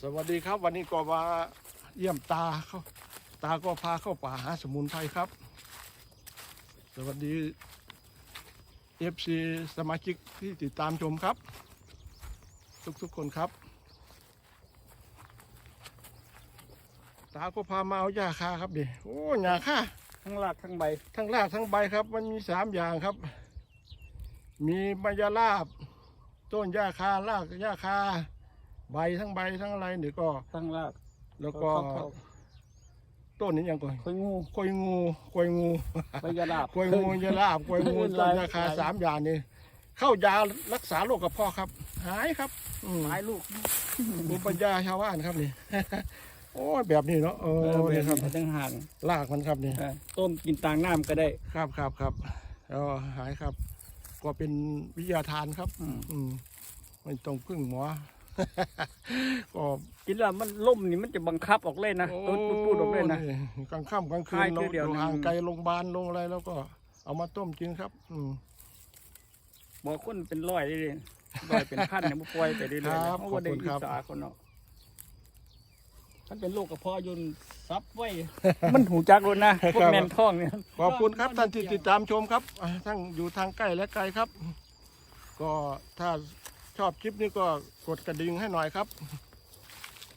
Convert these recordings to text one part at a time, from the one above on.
สวัสดีครับ วันนี้ก็มาเยี่ยมตาเขาตาก็พาเข้าป่าหาสมุนไพรครับ สวัสดีเอฟซีสมาชิกที่ติดตามชมครับ ทุกๆคนครับ ตาก็พามาเอาหญ้าคาครับดิโอ้หญ้าคาทั้งรากทั้งใบ ทั้งรากทั้งใบครับ มันมีสามอย่างครับ มีใบยาลาบ ต้นหญ้าคารากหญ้าคา ใบทั้งใบทั้งอะไรนี่ก็ทั้งรากแล้วก็เข้าต้นนี้ยังก่อนๆค่อยงูกล้วยงูกล้วยงูใบยาลาบ กล้วยงูยาลาบกล้วยงูหต้ลานยยาคาหลายสามอย่างนี่เข้ายารักษาโรคกระเพาะครับ หายครับอืมไม้ลูกมีปัญญาชาวบ้านครับนี่ โอ้ยแบบนี้เนาะเอเอออนี่ครับทั้งห่างลากมันครับนี่เออต้มกินต่างน้ำก็ได้ ครับครับครับแล้วหายครับ ก็เป็นวิทยาทานครับ อืม อืมไม่ต้องพึ่งหมอ ก็กินแล้วมันล่มนี่มันจะบังคับออกเลยนะต้นพูดออกเลยนะกลางค่ำกลางคืนคลายเราทีเดียวอยู่นะห่างไกลโรงพยาบาลโรงอะไรแล้วก็เอามาต้มกินครับ อืมบอกคนเป็นร้อยเลยร้อยเป็นพันเนี่ยมันปล่อยไปเรื่อยๆครับเพราะว่าได้ขอบคุณศึครับกษาคนเนาะมันเป็นโรคกระเพาะอยุนซับไว้ มันหูจักเลยนะพวกแมนท้องเนี่ยขอบคุณครับท่านที่ติดตามชมครับอ่าทั้งอยู่ทางใกล้และไกลครับ ก็ถ้า ชอบคลิปนี้ก็กดกระดิ่งให้หน่อยครับ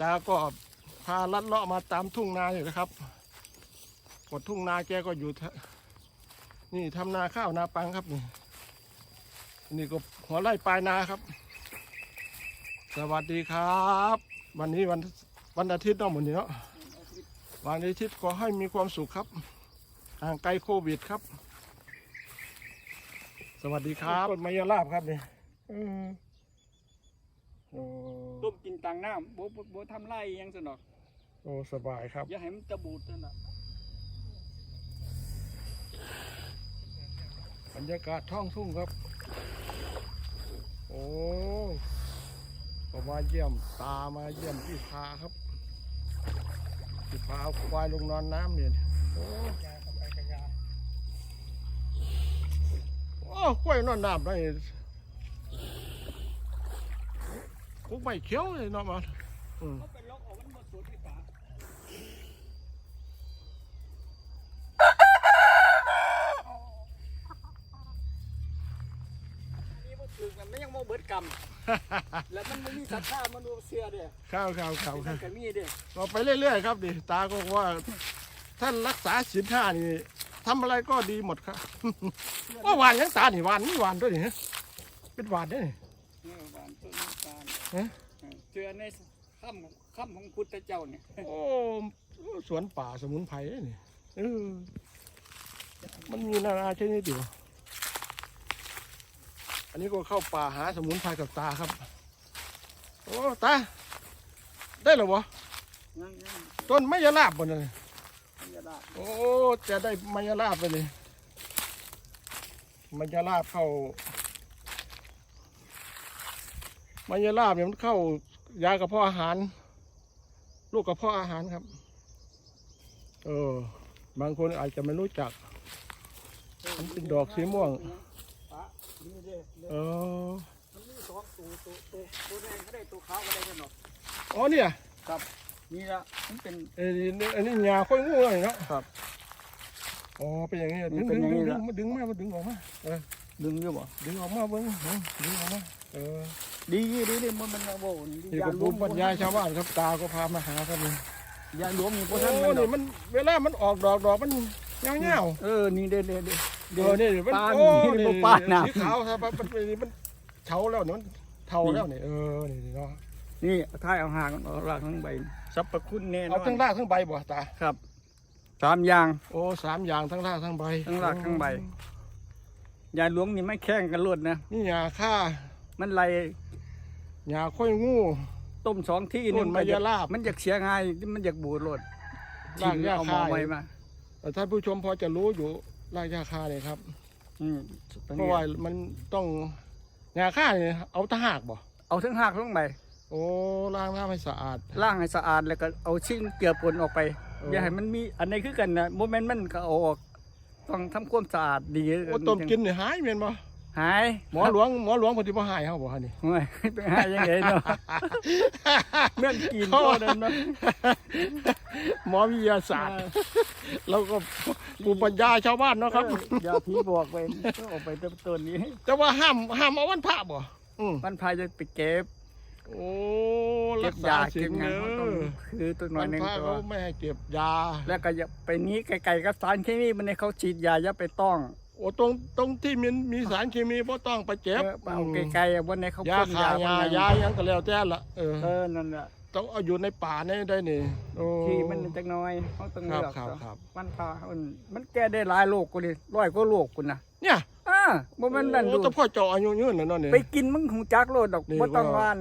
ตาก็พาลัดเลาะมาตามทุ่งนาอยู่นะครับ กดทุ่งนาแกก็อยู่ทะนี่ทำนาข้าวนาปังครับนี่ นี่ก็หัวไร่ปลายนาครับ สวัสดีครับ วันนี้วันวันอาทิตย์เนาะหมดนี้เนาะวันอาทิตย์ขอให้มีความสุขครับห่างไกลโควิดครับ สวัสดีครับต้นมะยาลาบครับนี่อืม โอ้ต้มกินต่างน้ำโบโบโบทำไรอิหยังสนอกโอ้สบายครับ อย่าให้มันจะบูดนั่นน่ะบรรยากาศท้องทุ่งครับ โอ้ก็มาเยี่ยมตามาเยี่ยมพี่พาครับพี่พาเอาควายลงนอนน้ำเนี่ยโอ้โอ้กล้วยนอนน้ำได้ กุ๊กไม่เขียวเลยเนาะมันอืมเขาเป็นโรคออกมันหมดสูตรที่ป่านี่มันถึงแล้วมันยังโมเบิดกรรมแล้วมันไม่มีศรัทธามันดูเสียเด้อข้าวข้าวข้าวมันก็มีเด้อก็ไปเรื่อยๆครับดิตาก็ว่าท่านรักษาศีลห้านี่ทำอะไรก็ดีหมดครับ ว่าหวานยังตานี่หวานนี่หวานด้วยนี่ฮะเป็นหวานด้วยนี่ ฮะเชื่อในค่ำของค่ำของพุทธเจ้าเนี่ยโอ้สวนป่าสมุนไพรนี่เออมันมีนานาชนิดเดียวอันนี้ก็เข้าป่าหาสมุนไพรกับตาครับ โอ้ตาได้หรอวะนั่งนั่งต้นไม้ยาลาบบนเลยมันจะได้โอ้จะได้มายาลาบไปเลยมายาลาบเข้า มายาลาบเนี่ยมันเข้ายากระเพาะอาหาร ลูกกระเพาะอาหารครับ เออ บางคนอาจจะไม่รู้จัก มันเป็นดอกสีม่วงปะนี่เด้อเด้อเออมันมีสองตัวตัวตัวตัวแดงก็ได้ตัวขาวก็ได้กันเนาะอ๋อเนี่ยนี่ละมันเป็นเอ้ยนี่อันนี้ยาค่อยงูเลยเนาะครับ อ๋อ เป็นอย่างนี้มัดึนงเป็ดึนงอย่างนี้ดึงละมาดึงมามาดึงออกมา เออ ดึงอยู่บ่ดึงออกมาเบิ้งดึงออกมา เออ ดีดีดีมันมันโว้ดีนี่ก็ภูมิปัญญาชาวบ้านครับตาก็พามาหาครับนี่ยาหลวงมีพโอ้วกท่านมันดอนี่กมันเวลามันออกดอกดอกมันเงาเงาเออนี่เด้อเด้อเด้อๆเออนี่มันปานโอ้นี่นี่บ่ปานน่ะสีขาวครับมันมันมันเฉาแล้วเนี่ยมันเทาแล้วนี่เออนี่เนาะนี่ท้ายเอาหางเอารากทั้งใบสรรพคุณแน่นเอาอนทั้งรากทั้งใบบ่ตาครับสามอย่างโอ้สามอย่างทั้งรากทั้งใบทั้งรากทั้งใบยาหลวงนี่ไม่แข่งกันรวดนะนี่ยาฆ่ามันไล่ ยาค่อยงู ต้มสองที่ต้นมัมะยาลาบมันอยากเสียง่ายมันอยากบูดรดรากหญ้าเอาหมคาอไว้มาแต่ท่านผู้ชมพอจะรู้อยู่รากยาคาเนี่ยครับ อืมตอนเพนี้ราะว่ามันต้องยาฆ่าเนี่ยเอาตะหากบ่เอาทั้งหักทั้งใบโอ้ล้างน้ำให้สะอาดล้างให้สะอาดแล้วก็เอาชิ้นเกลือปนออกไปเอออย่าให้มันมีอันไหนคือกันนะโมเมนต์มันก็เอาออก ต้องทำความสะอาดดีโอ้ต้มกินเนี่ยหายเมียนบ่ หายหมอหลวงหมอหลวงเพอดีบ่หายเฮาบ่ฮะนี่โอ้ยไปหายยังไงเนาะเมื่อนกินเขาก็ว่าเดินเนาะหมอวิทยาศาสตร์ แล้วก็ปูปัญญาชาวบ้านเนาะครับเอออย่าผีบอกไปก็ออกไปต้นต้นนี้ แต่ว่าห้ามห้ามเอาวันพระบ่อืมมันพายจะไปเก็บโอ้เก็รับกยาษาเก็ศีบลงาเนนเขาต้องอคือตัวหน่อวัยนหนึ่งพระตัวเขาไม่ให้เก็บยา แล้วก็อย่าไปนี้ไกลๆกับสารเคมีมันในเขาฉีดยาอย่าไปต้อง โอ้ตรงตรงที่มันมีสารเคมีบ่ต้องไปเจ็บเออเอาไกลๆอะบนในเขายาพ่นขายยาพ่นยาหยังก็แล้วแต่ละเออเออนั่นแหละ ต้องเอาอยู่ในป่านี่ได้นี่โอ้ ที่มันจักหน้อยเขาต้องเลือกครับซะครับ มันพามันมันแก้ได้หลายโรคกูเลยร้อยกว่าโรคกูนะเนี่ยอ่าบ่แมันนั่นโอ้ดูแต่พ่อเจาะอายุยืนน่ะเนาะนี่ไปกินมึงหูจักโลดดอกนี่บ่ต้องว่า ว่าน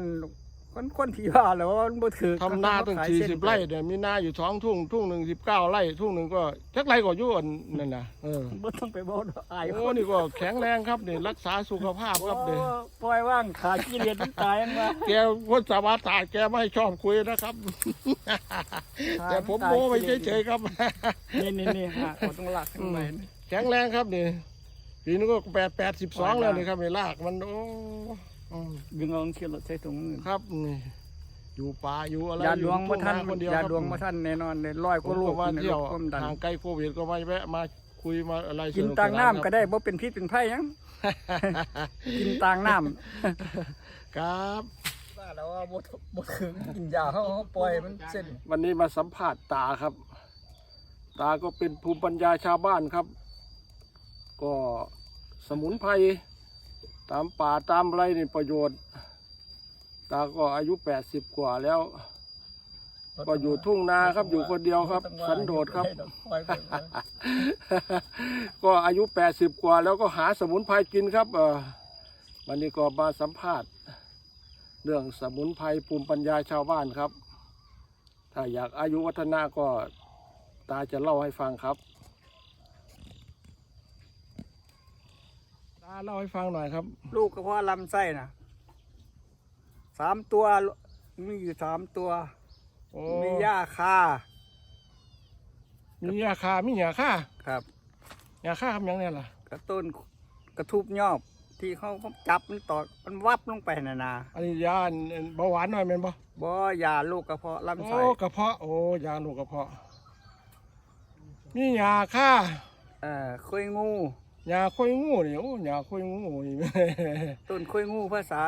คนคนที่ว่าแล้วว่ามันบ่ถือทำนาตั้งขยสี่เส้นสิบไร่เนี่ยมีนาอยู่สองทุ่งทุ่งหนึ่งสิบเก้าไร่ทุ่งหนึ่งก็จักไรก็อยู่อันนั่นนะเออบ่ต้องไปบอกดอกอายโอ้นี่ก็แข็งแรงครับนี่รักษาสุขภาพครับเด็โอ้ปล่อยว่างขาขี้เลียดมันตายยังวะ แกพ้นสวัสดิ์ตายแกไม่ชอบคุยนะครับ แต่ผมโม้ไปเฉยๆครับ นี่นี่นี่ฮะเอาต้องลากขึ้นไปแข็งแรงครับนี่ปีนี้ก็แปดแปดสิบสองแล้วนี่ครับนี่ลากมันโอ้อืม ดึงเอาเขียนรถใส่ถุงมือครับนี่อยู่ป่าอยู่อะไรยาอดยู่วงบ่ทันทุ่งคนเดียวยาครับดวงบ่ทันแน่นอนเลยร้อยผกว่ามโลก็กว่าในเที่ยวความดันห่างไกลโควิดก็มาแวะมาคุยมาอะไรกินสกต่างสน้ำคก็รับได้บ่เป็นพิษเป็นภัยหยังกินต่างน้ำครับว่าแล้วว่าบ่บ่ถึงกินยาเขาเขาปล่อยมันเส้นวันนี้มาสัมผัสตาครับ ตาก็เป็นภูมิปัญญาชาวบ้านครับ ก็สมุนไพร ตามป่าตามไรนี่ประโยชน์ ตาก็อายุแปดสิบกว่าแล้ว ก็อยู่ทุ่งนาครับอยู่คนเดียวครับ สันโดษครับ ก็อายุแปดสิบกว่า แล้วก็หาสมุนไพรกินครับ เออวันนี้ก็มาสัมภาษณ์ เรื่องสมุนไพรภูมิปัญญาชาวบ้านครับ ถ้าอยากอายุวัฒนะก็ตาจะเล่าให้ฟังครับ ตาเล่าให้ฟังหน่อยครับ ลูกกระเพาะลำไส้นะสามตัวมีอยู่สามตัว โอ้มีหญ้าคามียาคามียาค่าครับ ยาค่าทำยังไงล่ะ กระต้นกระทุบยอบ ที่เขาเขาจับมันตอดมันวับลงไปนานาอันนี้ยาเบาหวานหน่อยเป็นปะบ่ยาลูกกระเพาะลำโอ้ไส้กระเพาะโอ้ยาลูกกระเพาะ มียาค่าเอ่อคุยงู ยาคุยงูนี่โอ้ยาคุยงูนี่ ต้นคุยงูภาษา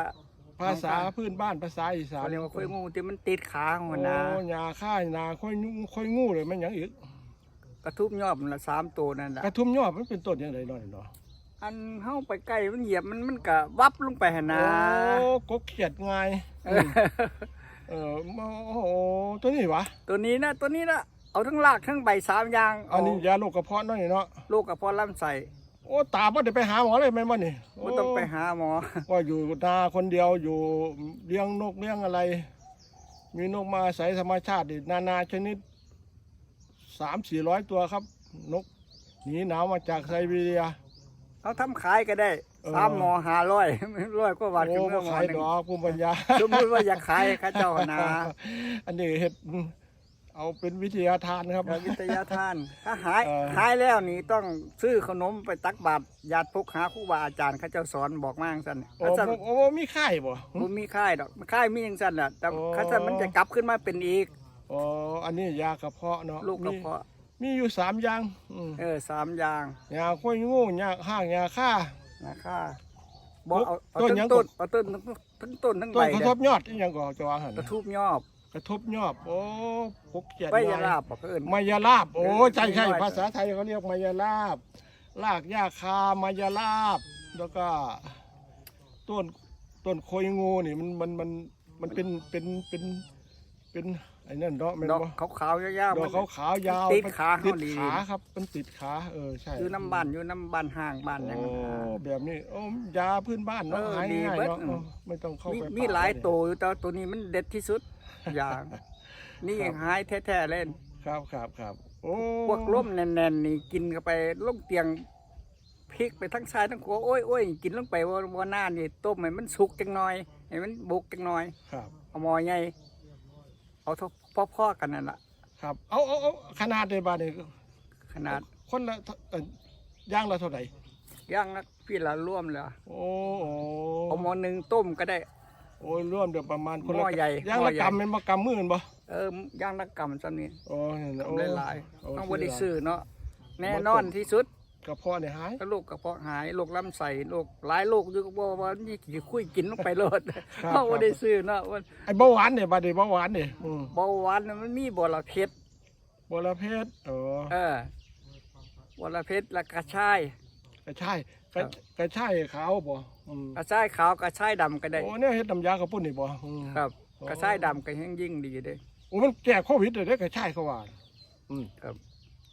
ภาษาพื้นบ้านภาษาอีสานเขาเรียกว่าคุยงูที่มันติดขาของโอ้มันนะยาค่ายาคุยงูคุยงูเลยมันหยังอีกกระทุบยอบมันละสามตัวนั่นแหละกระทุ่มยอดมันเป็นต้นยังไงหน่อยเนาะอันเข้าไปใกล้มันเหยียบมันมันก็วับลงไปหนนะโอ้กกเขียดไงายเออเออโอ้โหตัวนี้วะตัวนี้นะตัวนี้นะเอาทั้งรากทั้งใบสามอย่างอันนี้ยาโรคกระเพาะน้อยเนาะ ลูกกระเพาะลำไส้ โอ้ตาบ่ได้ไปหาหมอเลยแม่นบ่นี่ไม่ต้องไปหาหมอ ว่าอยู่นาคนเดียวอยู่เลี้ยงนกเลี้ยงอะไร มีนกมาอาศัยธรรมชาติอีกนานาชนิดสามสี่ร้อยตัวครับ นกหนีหนาวมาจากไซบีเรีย เขาทำขายก็ได้เออ สามหมอหาร้อยร้อยกว่าบาทโอ้คือบ่เมื่อหมอขายหนึ่ดงอกภูมิปัญญา สมมติว่าอยากขายเข้าเจ้านะอันนี้เห็ด เอาเป็นวิทยาทานครับ วิทยาทาน ถ้าหายเออ หายแล้วนี่ต้องซื้อขนมไปตักบาตรญาติพกหาครูบาอาจารย์เข้าเจ้าสอนบอกมาจังซั่นโอ้ข้าซั่นบ่โอ้มีไข่บ่ บ่มีค่ายดอกค่ายมีจังซั่นน่ะแต่โอ้ข้าซั่นมันจะกลับขึ้นมาเป็นอีกอ๋ออันนี้ยากระเพาะเนาะลูกกระมีเพาะมีอยู่สามอย่างอืมเออสามอย่างยาค่อยงูยาห้างยาฆ่า นะคะบ่เอาเอาต้นทั้งหยังต้นก็เอาต้นทั้งต้นทั้งต้ใบนกระเด้ทอบยอดอีหยังก็จะว่าหั่นกระทุบยอบ กระทบยอดโอ้พกเกียรติใบยาลาบบอกเอิ้นมายาลาบ โอ้เออใช่ใช่น้อยๆภาษาไทยเขาเรียกมายาลาบลากหญ้าคามายาลาบ แล้วก็ต้นต้นโคยงูนี่มันมันมันมันเป็นเป็นเป็นเป็นไอ้นั่นเนาะแมันดอกบ่ขาวๆยาวดๆอมักนขาวขาวๆยาวติดขาติเขาดดี ขาครับ มันติดขาเออใช่อยู่น้ำบ้านอยู่น้ำบ้านห่างบ้านหยังโอ้นั้นนะ แบบนี้โอ้ยาพื้นบ้านเนาะเออหายดีง่ายเบิด เนาะอืมเออไม่ต้องเข้ามีไปมีป่หลายเลตัวอยู่แต่ตัวนี้มันเด็ดที่สุด อย่าง นี่ครับหายแท้ๆเล่น ครับครับครับโอ้พวกล้มแน่นๆนี่กินเข้าไปลงเตียงพลิกไปทั้งซ้ายทั้งขวาโอ้ยโอ้ยกินลงไปว่าว่าหน้านี่ต้มให้มันสุกจังหน่อยให้มันบุกจังหน่อย ครับ เอาหมอใหญ่เอาเท่าพ่อๆกันนั่นแหละครับ เอาเอาเอาขนาดในบ้านนี่ขนาดคนละเท่าเอ่อย่างละเท่าไหร่ย่างละพี่ละร่วมเลยโอ้โหเอาหมอหนึ่งต้มก็ได้ โอ้ยร่วมเดี๋ยวประมาณคนหม้ละอใหญ่ย่างหม้ละอใหญ่ กำเป็นมากำมื่นบ่เออย่างละกำซ้ำนี้โอ้ยโอ้ทำได้หลายโอ้ต้องบ่ได้หลายซื้อเนาะแน่นอนที่สุดกระเพาะเนี่ยหายก็โรคกระเพาะหายโรคลำไส้โรคหลายโรคอยู่ก็บ่ว่านี่สิคุยกินลงไปโลดครับเฮาบ่ได้ซื้อเนาะว่าไอ้เบาหวานเนี่ยบาดนี้เบาหวานเนี่ยอืมเบาหวานน่ะมันมีบ่ละเผ็ดบรเพชรโอ้เออบ่ละเผ็ดและกระชาย กระชายกระกระชายขาวบ่ อืมกระชายขาวกระชายดำก็ได้โอ้เนี่ยเฮ็ดน้ำยากระปุ่นนี่บ่อืม ครับโอ้กระชายดำก็ยิ่งยิ่งดีเด้โอ้มันแก้โควิดเลยเด้อกระชายเขาว่าอืม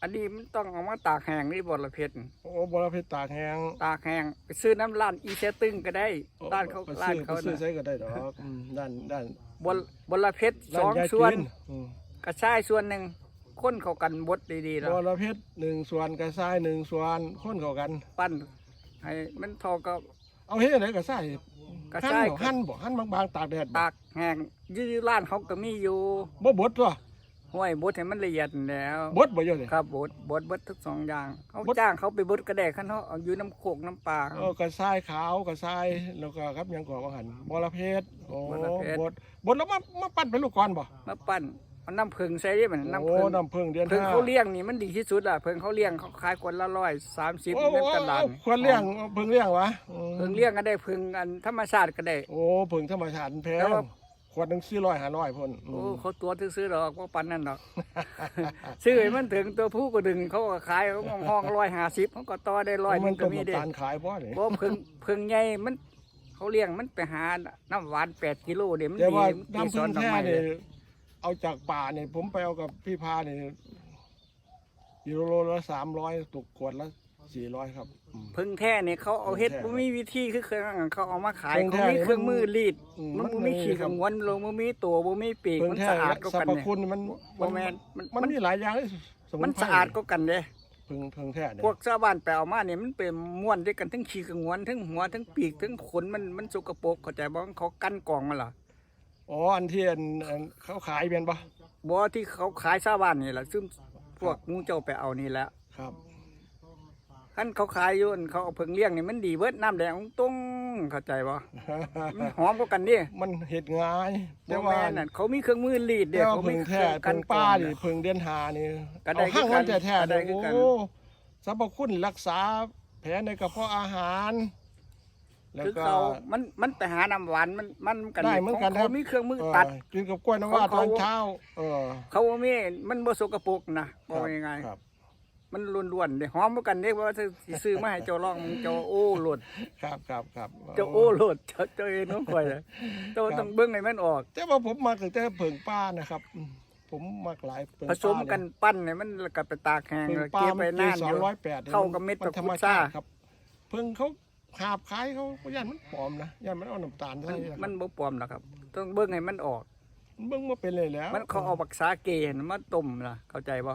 อันนี้มันต้องเอามาตากแห้งนี่บ่ละเผ็ดโอ้บรเพชรตากแห้งตากแห้งไปซื้อน้ำร้านอีเชตึงก็ได้โอ้ร้านเขาไปร้านซื้อเขาไปซื้อน่ะใช้ก็ได้ดอกอืมด้านด้านบนบนละเพ็ดสด้าองยายส่วน จีอืม กระชายส่วนหนึ่งคนเขากันบดดีๆแล้วบรเพชรหนึ่งส่วนกระชายหนึ่งส่วนคนเข้ากัน ปั้นให้มันทอก็ เอาเฮ็ดอะไรกระชายกระหั่นชายบ่หั่นบ่หั่นบางๆตากแดดบ่ตากแห้งอยืดร้านเขาก็มีอยู่บ่บดตัวห้วยบดให้มันละเอียดนั่นแหล้วบดบ่เยอะเลยครับบดบดบดทั้งสองอย่างเขาบดจ้างเขาไปบดกระแดกขันเขาเอาอยู่น้ำโขกน้ำปลา เออกระชายขาวกระชายแล้วก็ครับหยังก่อว่าหั่นบรเพชรโอ้บรเพชรบดบดแล้วมามาปั้นเป็นลูกก้อนบ่มาปั้น เอาน้ำผึ้งใส่ได้เหมือนน้ำโอ้ผึ้งน้ำผึ้งเดือนผึ้งห้าเขาเลี้ยงนี่มันดีที่สุดอะผึ้งเขาเลี้ยงเขาขายคนละร้อยสามสิบโอ้ในโหตลาดควรเลี้ยงผึ้งเลี้ยงวะอืมผึ้งเลี้ยงก็ได้ผึ้งอันธรรมชาติก็ได้ โอ้ผึ้งธรรมชาติแพแต่งว่า ขวดหนึงสี่ร้อยห้าร้อยพ่นอืโอ้มเขาตัวซื้อๆดอกว่าปันนั่นดอก ซื้อให้มันถึงตัวผู้ก็ดึงเขาก็ขายเขาห้องร้อยห้าสิบเขาก็ต่อได้ร้อยมัมันนต้ก็มมีน้ำเด้ตาลขายบ่เนี่ยเพราะเพิ่งเพิ่งใหญ่มัน เขาเลี้ยงมันไปหาน้ำหวานแปดกิโลเดี๋ยวมันแต่ดีว่ามันน้ำสผึ้อนงดอกแท้ไม้เลเนี่ยย เอาจากป่าเนี่ยผมไปเอากับพี่พาเนี่ยกิโลละสามร้อยตกขวดละสี่ร้อยครับอืมเพิ่งแท้เนี่ยเขาเอาเฮ็ดเพิ่งแท้บ่มีวิธีคือเครื่องเขาเอามาขายเพิ่งเขาแท้มีเครื่องมือรีดอืมมันมันบ่มีมีขี้ครักับงวนลงบ่มีตัวบ่มีปีกเพิ่งมันแท้สะอาดก็สรกันรพเนี่ยคุณมันบ่แม่นมันมันมันมีหลายอย่างเลยสมุมันไพรสะอาดก็กันเด้เพิ่งเพิ่งแท้เนี่ยพวกชาวบ้านไปเอามาเนี่ยมันเป็นม้วนด้วยกันทั้งขี้กับงวนทั้งหัวทั้งปีกทั้งขนมันมันสกปรกเข้าใจบ่เขากั้นกล่องมาล่ะ อ๋ออันที่อันอันเขาขายเป็นปะบ่ที่เขาขายชาวบ้านนี่แหละซึ่งพวกหมูเจ้าไปเอานี่แหละครับคันเขาขายอยู่นั่นเขาเอาเพิ่งเลี้ยงนี่มันดีเบิดน้ำแดงตุ้งเข้าใจบ่มันหอมกว่ากันดิมันเห็ดง่ายแต่บ่ว่าแม่นนั่นเขามีเครื่องมือรีดแต่เด้ว่าเขามีเพิ่งเคแท้รื่องกัเพิ่นงกรป้าองดิน่ะเพิ่งเดือนหานี่ก็ได้เอาห้างคือกัมันนแท้ก็ๆได้เนี่ยคือกัน โอ้สรรพคุณรักษาแผลในกระเพาะอาหาร แล้วคือก็ เขามันมันไปหาน้ำหวานมันมันกันได้เหมือนกันขงครัเขาบ มีเครื่องมือเออตัดกินกับกล้วยน้ำว้าเขาตอนเขาเช้า เออเขาบ่มีมันบ่สกปรกนะบ่ยังไง ครับ มันล้วนๆเด้หอมเหมือนกันเด้ว่าสิซื้อมาให้เจ้าลองมึงเจ้าโอ้โลดครับครับครับ เจ้าโอ้โลดเจ้าเจ้าเองน้องข่อยน่ะเจ้าต้องเบิ่งให้มันออก แต่ว่าผมมาตั้งแต่เพิ่งป้านะครับอืมผมมากหลายเพิ่งผป้าสมกันปั้นให้มันแล้วก็ไปตากแห้งเพิ่งแล้วป้าเก็บไปมันปีนานสอองยู่ ร้อยแปดเข้ากับเม็ดนธรรมตะคุ่ชาติซ่า ครับเพิ่งเขา หาบขายเขาย่านมันปลอมนะย่านมันเอาน้ำตาลมัใส่นนะมันบ่ปลอมหรอกครับ ต้องเบิ่งให้มันออกเบิ่งมาเป็นเลยแล้วมันเขาเอาบักษาเกน่ะมาต้มล่ะเข้าใจบ่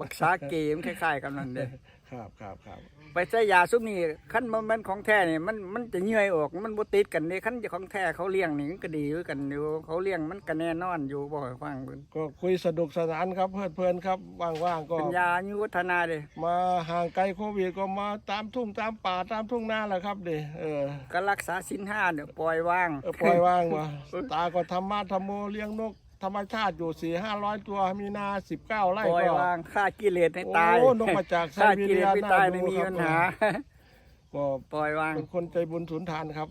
บักษาเกมันคล้ายๆกันนั่นเด้ ครับครับครับไปใช้ยาซุปนี่คันมันมันของแท้นี่มันมันจะเยื่อยออกมันบ่ติดกันนี่คันจะของแท้เขาเลี้ยงนี่มันก็ดีคือกันอยู่เขาเลี้ยงมันก็แน่นอนอยู่บ่ให้ฟังเพิ่นก็คุยสนุกสนานครับเพื่อนเพื่อนๆครับว่างๆก็เป็นยาอายุวัฒนาเด้มาห่างไกลโควิดก็มาตามทุ่งตามป่าตามทุ่งนาแหละครับเดเออก็รักษาศีลห้าเนี่ยปล่อยวางเออปล่อยว่างมาตาก็ทำมาทำโมเลี้ยงนก ธรรมชาติอยู่สี่ห้าร้อยตัวมีนาสิบเก้าไร่ปล่อยก็ วางฆ่ากิเลสให้ตายโอ้นกมาจากไซฆ่าบีกิเรีเลยสไม่ตายน่าไม่ดูมีครับปัญหาก็ปล่อยวาง เป็นคนใจบุญสุนทานครับ